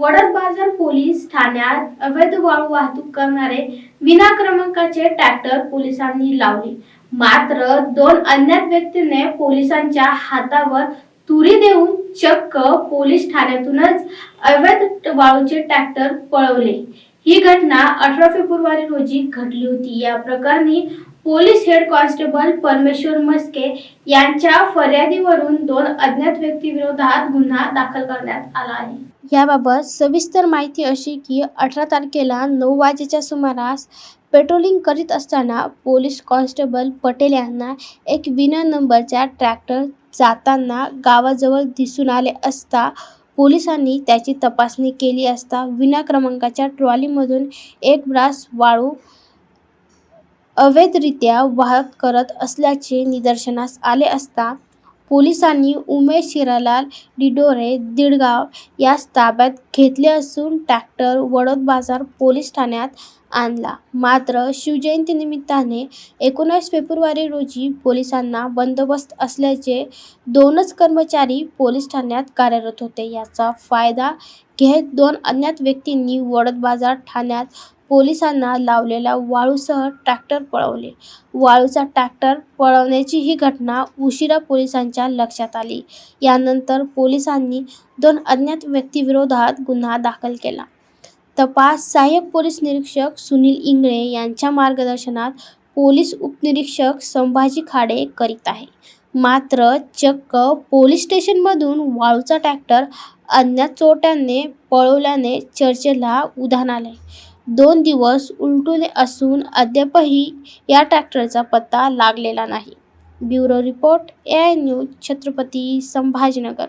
वडद बाजार पोलीस ठाण्यात अवैध वाळू वाहतूक करणारे विना क्रमांकाचे ट्रॅक्टर पोलिसांनी लावले. मात्र दोन अज्ञात व्यक्तीने पोलिसांच्या हातावर तुरी देऊन चक्क पोलीस ठाण्यातूनच अवैध वाळूचे ट्रॅक्टर पळवले. ही घटना अठरा फेब्रुवारी रोजी घडली होती. या प्रकरणी पोलीस हेड कॉन्स्टेबल परमेश्वर मस्के यांच्या फर्यादीवरून दोन अज्ञात व्यक्तीविरोधात गुन्हा दाखल करण्यात आला आहे. याबाबत सविस्तर माहिती अशी की अठरा तारखेला नऊ वाजेच्या सुमारास पेट्रोलिंग करीत असताना पोलीस कॉन्स्टेबल पटेल यांना एक विना नंबरचा ट्रॅक्टर जाताना गावाजवळ दिसून आले असता पोलिसांनी त्याची तपासणी केली असता विना क्रमांकाच्या ट्रॉलीमधून एक ब्रास वाळू अवैधरित्या वाहत करत असल्याचे निदर्शनास आले असता पोलिसांनी उमेश हिरालाल डिडोरे दिडगाव यास ताब्यात घेतले असून ट्रॅक्टर वडोद बाजार पोलीस ठाण्यात आणला. मात्र शिवजयंतीनिमित्ताने एकोणीस फेब्रुवारी रोजी पोलिसांना बंदोबस्त असल्याचे दोनच कर्मचारी पोलीस ठाण्यात कार्यरत होते. याचा फायदा घेत दोन अज्ञात व्यक्तींनी वडद बाजार ठाण्यात पोलिसांना लावलेला वाळूसह ट्रॅक्टर पळवले. वाळूचा ट्रॅक्टर पळवण्याची ही घटना उशिरा पोलिसांच्या लक्षात आली. यानंतर पोलिसांनी दोन अज्ञात व्यक्तीविरोधात गुन्हा दाखल केला. तपास सहाय्यक पोलीस निरीक्षक सुनील इंगळे यांच्या मार्गदर्शनात पोलीस उपनिरीक्षक संभाजी खाडे करीत आहे. मात्र चक्क पोलीस स्टेशनमधून वाळूचा ट्रॅक्टर अज्ञात चोरट्यांनी पळवल्याने चर्चेला उधाण आले. दोन दिवस उलटून असून अद्यापही या ट्रॅक्टरचा पत्ता लागलेला नाही. Bureau report A I news Chhatrapati Sambhajinagar.